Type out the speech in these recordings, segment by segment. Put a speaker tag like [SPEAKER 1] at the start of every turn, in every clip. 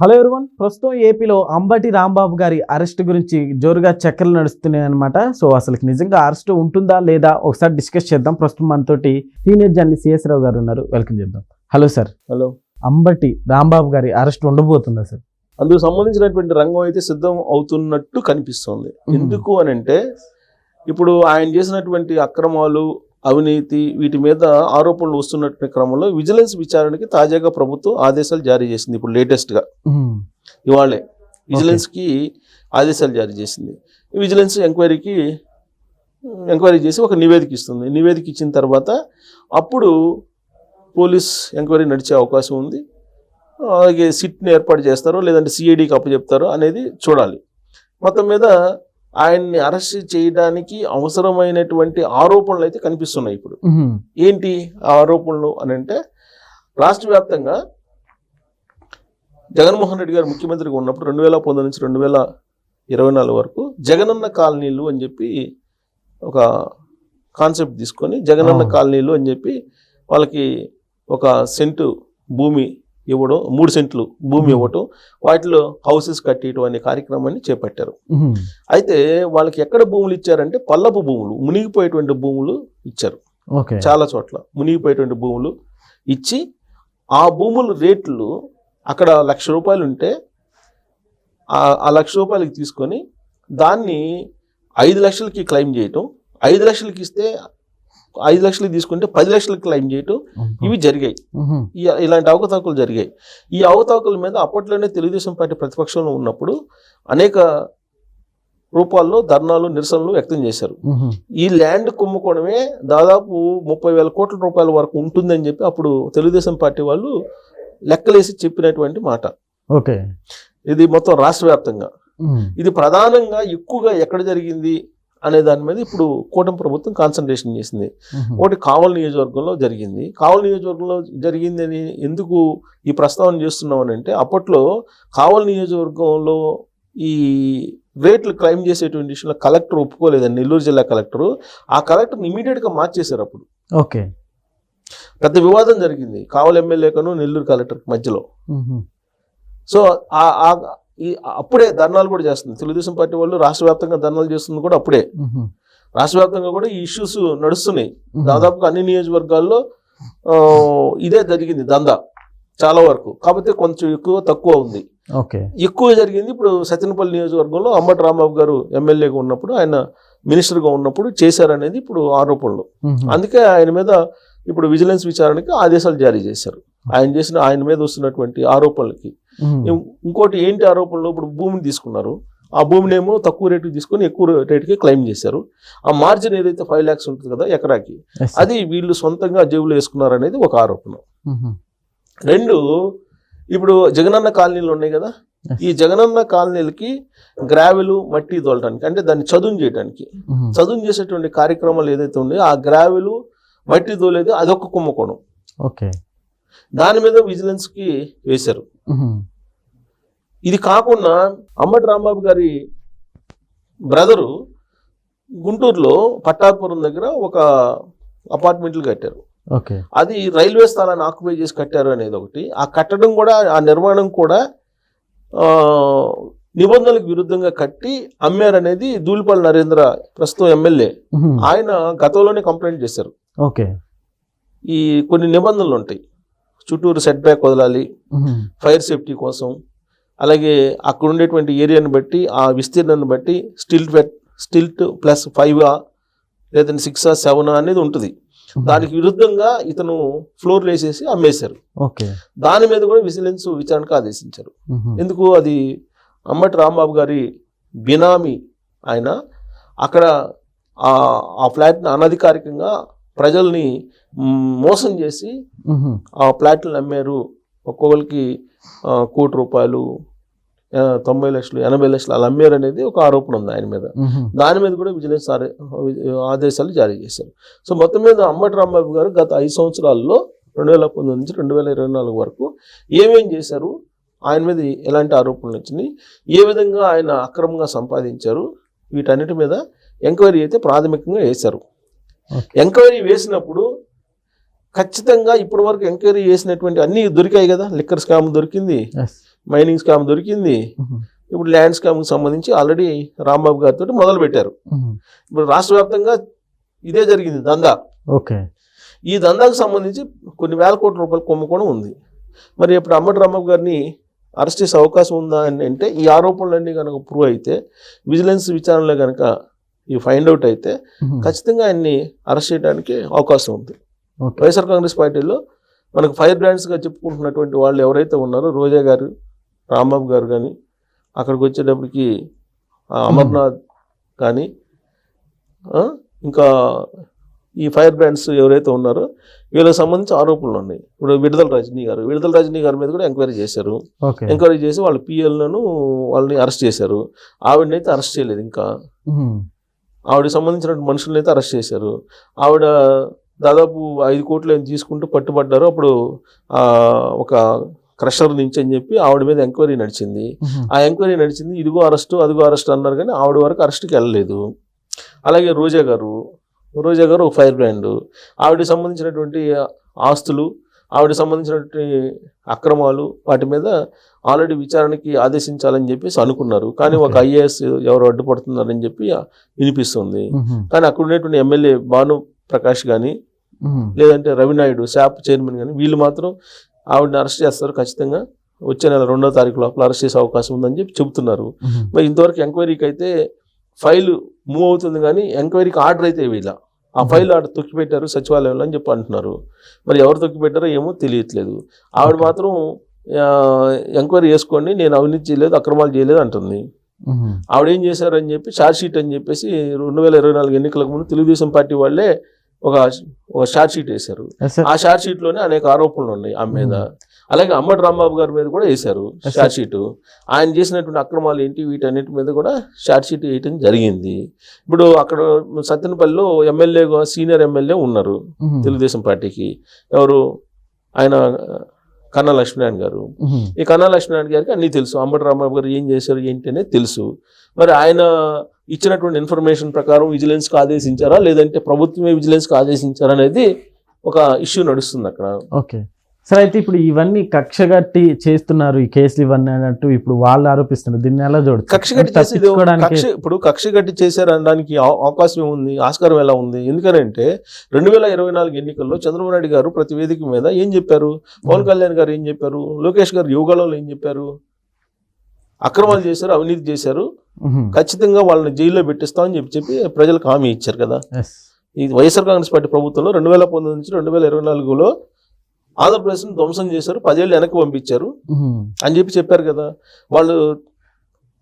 [SPEAKER 1] Hello everyone ప్రస్తుతం ఏపీలో అంబటి రాంబాబు గారి అరెస్ట్ గురించి జోరుగా చక్కర్లు నడుస్తున్నాయి అనమాట సో అసలు నిజంగా అరెస్ట్ ఉంటుందా లేదా ఒకసారి డిస్కస్ చేద్దాం. ప్రస్తుతం మనతోటి సీనియర్ జర్నలిస్ట్ సిఎస్ రావు గారు ఉన్నారు. వెల్కమ్ చేద్దాం. Hello sir.
[SPEAKER 2] Hello.
[SPEAKER 1] Ambati Rambabu గారి అరెస్ట్ ఉండబోతుందా సార్?
[SPEAKER 2] అందుకు సంబంధించినటువంటి రంగం అయితే సిద్ధం అవుతున్నట్టు కనిపిస్తుంది. ఎందుకు అని అంటే ఇప్పుడు ఆయన చేసినటువంటి అక్రమాలు అవినీతి వీటి మీద ఆరోపణలు వస్తున్నటువంటి క్రమంలో విజిలెన్స్ విచారణకి తాజాగా ప్రభుత్వం ఆదేశాలు జారీ చేసింది ఇప్పుడు లేటెస్ట్గా. ఇవాళే విజిలెన్స్కి ఆదేశాలు జారీ చేసింది. విజిలెన్స్ ఎంక్వైరీకి ఎంక్వైరీ చేసి ఒక నివేదిక ఇస్తుంది. నివేదిక ఇచ్చిన తర్వాత అప్పుడు పోలీస్ ఎంక్వైరీ నడిచే అవకాశం ఉంది. అలాగే సిట్ని ఏర్పాటు చేస్తారో లేదంటే సిఐడికి అప్పచెప్తారో అనేది చూడాలి. మొత్తం మీద ఆయన్ని అరెస్ట్ చేయడానికి అవసరమైనటువంటి ఆరోపణలు అయితే కనిపిస్తున్నాయి ఇప్పుడు ఏంటి ఆ ఆరోపణలు అని అంటే రాష్ట్ర వ్యాప్తంగా జగన్మోహన్ రెడ్డి గారు ముఖ్యమంత్రిగా ఉన్నప్పుడు రెండు వేల పంతొమ్మిది నుంచి రెండు వేల ఇరవై నాలుగు వరకు జగనన్న కాలనీలు అని చెప్పి ఒక కాన్సెప్ట్ తీసుకొని జగనన్న. కాలనీలు అని చెప్పి వాళ్ళకి ఒక సెంటు భూమి ఇవ్వడం మూడు సెంట్లు భూమి. ఇవ్వటం వాటిలో హౌసెస్ కట్టేయటం అనే కార్యక్రమాన్ని చేపట్టారు. అయితే వాళ్ళకి ఎక్కడ భూములు ఇచ్చారంటే పల్లపు భూములు మునిగిపోయేటువంటి భూములు ఇచ్చారు. చాలా చోట్ల మునిగిపోయేటువంటి భూములు ఇచ్చి ఆ భూముల రేట్లు అక్కడ లక్ష రూపాయలు ఉంటే ఆ లక్ష రూపాయలకి తీసుకొని దాన్ని ఐదు లక్షలకి క్లెయిమ్ చేయటం ఐదు లక్షలకి ఇస్తే ఐదు లక్షలకి తీసుకుంటే పది లక్షలకి క్లెయిమ్ చేయటం ఇవి జరిగాయి. ఇలాంటి అవకతవకలు జరిగాయి. ఈ అవకతవకల మీద అప్పట్లోనే తెలుగుదేశం పార్టీ ప్రతిపక్షంలో ఉన్నప్పుడు అనేక రూపాల్లో ధర్నాలు నిరసనలు వ్యక్తం చేశారు. ఈ ల్యాండ్ కుమ్ముకోవడమే దాదాపు ముప్పై వేల కోట్ల రూపాయల వరకు ఉంటుందని చెప్పి అప్పుడు తెలుగుదేశం పార్టీ వాళ్ళు లెక్కలేసి చెప్పినటువంటి మాట.
[SPEAKER 1] ఓకే.
[SPEAKER 2] ఇది మొత్తం రాష్ట్ర వ్యాప్తంగా. ఇది ప్రధానంగా ఎక్కువగా ఎక్కడ జరిగింది? అనే దాని మీద ఇప్పుడు కూటమి ప్రభుత్వం కాన్సన్ట్రేషన్ చేసింది. ఒకటి కావల్ నియోజకవర్గంలో జరిగింది. కావల్ నియోజకవర్గంలో జరిగిందని ఎందుకు ఈ ప్రస్తావన చేస్తున్నాం అని అంటే అప్పట్లో కావల్ నియోజకవర్గంలో ఈ రేట్లు క్లెయిమ్ చేసేటువంటి విషయంలో కలెక్టర్ ఒప్పుకోలేదండి. నెల్లూరు జిల్లా కలెక్టర్. ఆ కలెక్టర్ ఇమీడియట్గా మార్చేశారు అప్పుడు.
[SPEAKER 1] ఓకే.
[SPEAKER 2] పెద్ద వివాదం జరిగింది. కావల్ ఎమ్మెల్యేకను నెల్లూరు కలెక్టర్ మధ్యలో. సో ఈ అప్పుడే ధర్నాలు కూడా చేస్తుంది. తెలుగుదేశం పార్టీ వాళ్ళు రాష్ట్ర వ్యాప్తంగా ధర్నాలు చేస్తుంది కూడా అప్పుడే. రాష్ట్ర వ్యాప్తంగా కూడా ఈ ఇష్యూస్ నడుస్తున్నాయి. దాదాపుగా అన్ని నియోజకవర్గాల్లో ఇదే జరిగింది దందా చాలా వరకు. కాకపోతే కొంచెం ఎక్కువ తక్కువ ఉంది.
[SPEAKER 1] ఓకే.
[SPEAKER 2] ఎక్కువ జరిగింది ఇప్పుడు సత్యనపల్లి నియోజకవర్గంలో అంబటి రాంబాబు గారు ఎమ్మెల్యేగా ఉన్నప్పుడు ఆయన మినిస్టర్గా ఉన్నప్పుడు చేశారనేది ఇప్పుడు ఆరోపణలు. అందుకే ఆయన మీద ఇప్పుడు విజిలెన్స్ విచారణకి ఆదేశాలు జారీ చేశారు. ఆయన చేసిన ఆయన మీద వస్తున్నటువంటి ఆరోపణలకి. ఇంకోటి ఏంటి ఆరోపణలు? ఇప్పుడు భూమిని తీసుకున్నారు. ఆ భూమిని ఏమో తక్కువ రేటుకి తీసుకొని ఎక్కువ రేటుకి క్లెయిమ్ చేశారు. ఆ మార్జిన్ ఏదైతే ఫైవ్ ల్యాక్స్ ఉంటుంది కదా ఎకరాకి అది వీళ్ళు సొంతంగా జేబులో వేసుకున్నారు అనేది ఒక ఆరోపణ. రెండు ఇప్పుడు జగనన్న కాలనీలు ఉన్నాయి కదా ఈ జగనన్న కాలనీలకి గ్రావెలు మట్టి తోలటానికి అంటే దాన్ని చదును చేయడానికి చదును చేసేటువంటి కార్యక్రమాలు ఏదైతే ఉన్నాయో ఆ గ్రావెలు మట్టి తోలేది అదొక కుంభకోణం.
[SPEAKER 1] ఓకే.
[SPEAKER 2] దాని మీద విజిలెన్స్కి వేశారు. ఇది కాకుండా అమ్మటి రాంబాబు గారి బ్రదరు గుంటూరులో పట్టాపురం దగ్గర ఒక అపార్ట్మెంట్లు కట్టారు. అది రైల్వే స్థలాన్ని ఆక్యుపై చేసి కట్టారు అనేది ఒకటి. ఆ కట్టడం కూడా ఆ నిర్మాణం కూడా నిబంధనలకు విరుద్ధంగా కట్టి అమ్మారనేది దూలిపల్లి నరేంద్ర ప్రస్తుతం ఎమ్మెల్యే. ఆయన గతంలోనే కంప్లైంట్ చేశారు.
[SPEAKER 1] ఓకే.
[SPEAKER 2] ఈ కొన్ని నిబంధనలు ఉంటాయి. చుట్టూరు సెట్ బ్యాక్ వదలాలి ఫైర్ సేఫ్టీ కోసం. అలాగే అక్కడ ఉండేటువంటి ఏరియాని బట్టి ఆ విస్తీర్ణాన్ని బట్టి స్టిల్ట్ స్టిల్ట్ ప్లస్ ఫైవ్ లేదంటే సిక్స్ సెవెన్ అనేది ఉంటుంది. దానికి విరుద్ధంగా ఇతను ఫ్లోర్ వేసేసి అమ్మేశారు.
[SPEAKER 1] ఓకే.
[SPEAKER 2] దాని మీద కూడా విజిలెన్స్ విచారణకు ఆదేశించారు. ఎందుకు? అది అమ్మటి రాంబాబు గారి బినామీ ఆయన. అక్కడ ఆ ఆ ఫ్లాట్ని అనధికారికంగా ప్రజల్ని మోసం చేసి ఆ ఫ్లాట్లు అమ్మారు ఒక్కొక్కరికి కోటి రూపాయలు తొంభై లక్షలు ఎనభై లక్షలు అలా అమ్మారు అనేది ఒక ఆరోపణ ఉంది ఆయన మీద. దాని మీద కూడా విజిలెన్స్ ఆదేశాలు జారీ చేశారు. సో మొత్తం మీద అమ్మటి రాంబాబు గారు గత ఐదు సంవత్సరాల్లో రెండు వేల పంతొమ్మిది నుంచి రెండు వేల ఇరవై నాలుగు వరకు ఏమేం చేశారు? ఆయన మీద ఎలాంటి ఆరోపణలు వచ్చినాయి? ఏ విధంగా ఆయన అక్రమంగా సంపాదించారు? వీటన్నిటి మీద ఎంక్వైరీ అయితే ప్రాథమికంగా వేశారు. ఎంక్వైరీ వేసినప్పుడు ఖచ్చితంగా ఇప్పటి వరకు ఎంక్వైరీ చేసినటువంటి అన్ని దొరికాయి కదా. లిక్కర్ స్కామ్ దొరికింది. మైనింగ్ స్కామ్ దొరికింది. ఇప్పుడు ల్యాండ్ స్కామ్కి సంబంధించి ఆల్రెడీ రాంబాబు గారితో మొదలు పెట్టారు. ఇప్పుడు రాష్ట్ర వ్యాప్తంగా ఇదే జరిగింది దందా.
[SPEAKER 1] ఓకే.
[SPEAKER 2] ఈ దందాకు సంబంధించి కొన్ని వేల కోట్ల రూపాయల కుంభకోణం ఉంది. మరి ఇప్పుడు అమ్మటి రాంబాబు గారిని అరెస్ట్ చేసే అవకాశం ఉందా అని అంటే ఈ ఆరోపణలన్నీ కనుక ప్రూవ్ అయితే విజిలెన్స్ విచారణలో కనుక ఈ ఫైండ్ అవుట్ అయితే ఖచ్చితంగా ఆయన్ని అరెస్ట్ చేయడానికి అవకాశం ఉంది. వైఎస్ఆర్ కాంగ్రెస్ పార్టీలో మనకు ఫైర్ బ్రాండ్స్గా చెప్పుకుంటున్నటువంటి వాళ్ళు ఎవరైతే ఉన్నారో రోజా గారు రాంబాబు గారు కానీ అక్కడికి వచ్చేటప్పటికి అమర్నాథ్ కానీ ఇంకా ఈ ఫైర్ బ్రాండ్స్ ఎవరైతే ఉన్నారో వీళ్ళకి సంబంధించి ఆరోపణలు ఉన్నాయి. ఇప్పుడు విడుదల రజనీ గారు విడుదల రజనీ గారి మీద కూడా ఎంక్వైరీ చేశారు. ఎంక్వైరీ చేసి వాళ్ళ పిఎల్లను వాళ్ళని అరెస్ట్ చేశారు. ఆవిడని అయితే అరెస్ట్ చేయలేదు ఇంకా. ఆవిడకి సంబంధించిన మనుషుల్ని అయితే అరెస్ట్ చేశారు. ఆవిడ దాదాపు ఐదు కోట్లు తీసుకుంటూ పట్టుబడ్డారు. అప్పుడు ఒక క్రషర్ నుంచి అని చెప్పి ఆవిడ మీద ఎంక్వైరీ నడిచింది. ఆ ఎంక్వైరీ నడిచింది ఇదిగో అరెస్టు అదిగో అరెస్ట్ అన్నారు కానీ ఆవిడ వరకు అరెస్ట్కి వెళ్ళలేదు. అలాగే రోజా గారు రోజా గారు ఒక ఫైర్ బ్రాండ్. ఆవిడకి సంబంధించినటువంటి ఆస్తులు ఆవిడకి సంబంధించినటువంటి అక్రమాలు వాటి మీద ఆల్రెడీ విచారణకి ఆదేశించాలని చెప్పేసి అనుకున్నారు కానీ ఒక. ఐఏఎస్ ఎవరు అడ్డుపడుతున్నారని చెప్పి వినిపిస్తుంది కానీ అక్కడ ఉన్నటువంటి ఎమ్మెల్యే భాను ప్రకాష్ కానీ. లేదంటే రవినాయుడు శాప్ చైర్మన్ కానీ వీళ్ళు మాత్రం ఆవిడని అరెస్ట్ చేస్తారు ఖచ్చితంగా వచ్చే నెల రెండో తారీఖు లోపల అరెస్ట్ చేసే అవకాశం ఉందని చెప్పి చెబుతున్నారు. మరి ఇంతవరకు ఎంక్వైరీకి అయితే ఫైల్ మూవ్ అవుతుంది కానీ ఎంక్వైరీకి ఆర్డర్ అయితే వీళ్ళ ఆ ఫైల్ ఆర్డర్ తొక్కిపెట్టారు సచివాలయంలో అని చెప్పి అంటున్నారు మరి ఎవరు తొక్కిపెట్టారో ఏమో తెలియట్లేదు ఆవిడ. మాత్రం ఎంక్వైరీ చేసుకోండి నేను అవినీతి చేయలేదు అక్రమాలు చేయలేదు అంటుంది. ఆవిడ ఏం చేశారని చెప్పి ఛార్జ్ షీట్ అని చెప్పేసి రెండు వేల ఇరవై నాలుగు ఎన్నికలకు ముందు తెలుగుదేశం పార్టీ వాళ్ళే ఒక ఒక ఛార్జ్ షీట్ వేశారు. ఆ ఛార్జ్ షీట్లోనే అనేక ఆరోపణలు ఉన్నాయి ఆమె మీద అలాగే అమ్మటి రాంబాబు గారి మీద కూడా వేశారు
[SPEAKER 1] Yes,
[SPEAKER 2] ఛార్జ్ షీట్. ఆయన చేసినటువంటి అక్రమాలు ఏంటి వీటన్నిటి మీద కూడా ఛార్జ్ షీట్ వేయటం జరిగింది. ఇప్పుడు అక్కడ సత్తెనపల్లిలో ఎమ్మెల్యే సీనియర్ ఎమ్మెల్యే ఉన్నారు తెలుగుదేశం పార్టీకి. ఎవరు? ఆయన కన్నా లక్ష్మీనారాయణ గారు. ఈ కన్నా లక్ష్మీనారాయణ గారికి అన్నీ తెలుసు. అంబటి రాంబాబు గారు ఏం చేశారు ఏంటి అనేది తెలుసు. మరి ఆయన ఇచ్చినటువంటి ఇన్ఫర్మేషన్ ప్రకారం విజిలెన్స్కి ఆదేశించారా? లేదంటే ప్రభుత్వమే విజిలెన్స్కి ఆదేశించారా అనేది ఒక ఇష్యూ నడుస్తుంది అక్కడ.
[SPEAKER 1] ఓకే. సార్ అయితే ఇప్పుడు ఇవన్నీ కక్షగట్టి చేస్తున్నారు ఈ కేసులు ఇవన్నీ అన్నట్టు ఇప్పుడు వాళ్ళు ఆరోపిస్తున్నారు. దీన్ని ఎలా చూడచ్చు?
[SPEAKER 2] కక్ష గట్టి చేసి ఇది
[SPEAKER 1] తప్పించుకోవడానికి
[SPEAKER 2] కక్ష ఇప్పుడు కక్ష గట్టి చేశారు అనడానికి అవ- అవకాశం ఏముంది? ఆస్కారం ఎలా ఉంది? ఎందుకనంటే రెండు వేల ఇరవై నాలుగు ఎన్నికల్లో చంద్రబాబు నాయుడు గారు ప్రతి వేదిక మీద ఏం చెప్పారు? పవన్ కళ్యాణ్ గారు ఏం చెప్పారు? లోకేష్ గారు యువగలలో ఏం చెప్పారు? అక్రమాలు చేశారు అవినీతి చేశారు.
[SPEAKER 1] ఉహు,
[SPEAKER 2] ఖచ్చితంగా వాళ్ళని జైల్లో పెట్టిస్తామని చెప్పి చెప్పి ప్రజలకు హామీ ఇచ్చారు కదా. ఈ వైఎస్ఆర్ కాంగ్రెస్ పార్టీ ప్రభుత్వంలో రెండు వేల పంతొమ్మిది నుంచి రెండు వేల ఇరవై నాలుగులో ఆంధ్రప్రదేశ్ని ధ్వంసం చేశారు పదేళ్ళు వెనక్కి పంపించారు. అని చెప్పి చెప్పారు కదా. వాళ్ళు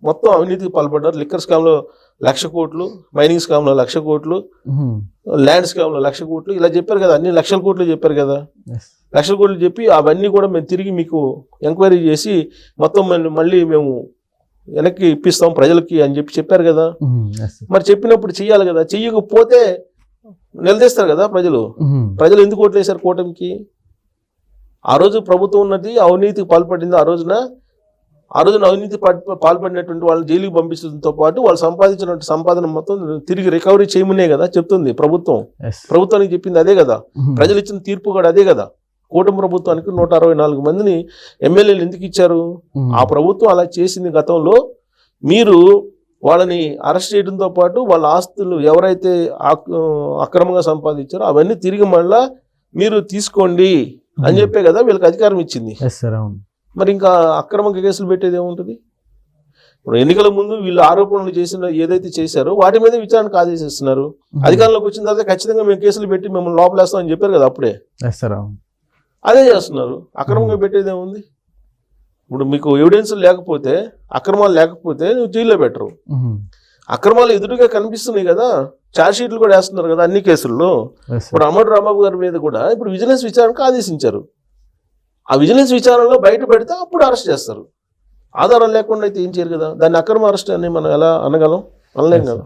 [SPEAKER 2] మొత్తం అవినీతికి పాల్పడ్డారు. లిక్కర్ స్కామ్లో లక్ష కోట్లు మైనింగ్ స్కామ్లో లక్ష కోట్లు ల్యాండ్ స్కామ్లో లక్ష కోట్లు ఇలా చెప్పారు కదా. అన్ని లక్షల కోట్లు చెప్పారు కదా. లక్షల కోట్లు చెప్పి అవన్నీ కూడా మేము తిరిగి మీకు ఎంక్వైరీ చేసి మొత్తం మళ్ళీ- మళ్ళీ మేము వెనక్కి ఇప్పిస్తాం ప్రజలకి అని చెప్పి చెప్పారు కదా. మరి చెప్పినప్పుడు చెయ్యాలి కదా. చెయ్యకపోతే నిలదీస్తారు కదా ప్రజలు. ప్రజలు ఎందుకు ఓట్లేశారు కూటమికి? ఆ రోజు ప్రభుత్వం ఉన్నది అవినీతికి పాల్పడింది ఆ రోజున. ఆ రోజున అవినీతి పాల్- పాల్పడినటువంటి వాళ్ళని జైలుకి పంపించడంతో పాటు వాళ్ళు సంపాదించినటువంటి సంపాదన మొత్తం తిరిగి రికవరీ చేయమనే కదా చెప్తుంది ప్రభుత్వం. ప్రభుత్వానికి చెప్పింది అదే కదా. ప్రజలు ఇచ్చిన తీర్పు కూడా అదే కదా. కూటమి ప్రభుత్వానికి నూట అరవై నాలుగు మందిని ఎమ్మెల్యేలు ఎందుకు ఇచ్చారు? ఆ ప్రభుత్వం అలా చేసింది గతంలో. మీరు వాళ్ళని అరెస్ట్ చేయడంతో పాటు వాళ్ళ ఆస్తులు ఎవరైతే అక్రమంగా సంపాదించారో అవన్నీ తిరిగి మళ్ళా మీరు తీసుకోండి. అని చెప్పే కదా వీళ్ళకి అధికారం ఇచ్చింది. మరి ఇంకా అక్రమ కేసులు పెట్టేది ఏముంటుంది? ఇప్పుడు ఎన్నికల ముందు వీళ్ళు ఆరోపణలు చేసిన ఏదైతే చేశారో వాటి మీద విచారణకు ఆదేశిస్తున్నారు.
[SPEAKER 1] ఉహు,
[SPEAKER 2] అధికారంలోకి వచ్చిన తర్వాత ఖచ్చితంగా మేము కేసులు పెట్టి మిమ్మల్ని లోపలేస్తాం అని చెప్పారు కదా అప్పుడే. అదే చేస్తున్నారు. అక్రమంగా పెట్టేది ఏముంది? ఇప్పుడు మీకు ఎవిడెన్స్ లేకపోతే అక్రమాలు లేకపోతే నువ్వు జైల్లో పెట్టరు.
[SPEAKER 1] ఉహు,
[SPEAKER 2] అక్రమాలు ఎదురుగా కనిపిస్తున్నాయి కదా. ఛార్జ్ షీట్లు కూడా వేస్తున్నారు కదా అన్ని కేసుల్లో. ఇప్పుడు అమ్మడు రాంబాబు గారి మీద కూడా ఇప్పుడు విజిలెన్స్ విచారణకు ఆదేశించారు. ఆ విజిలెన్స్ విచారణలో బయట పెడితే అప్పుడు అరెస్ట్ చేస్తారు. ఆధారం లేకుండా అయితే ఏం చేయరు కదా. దాన్ని అక్రమ అరెస్ట్ అని మనం ఎలా అనగలం? అనలేం కదా.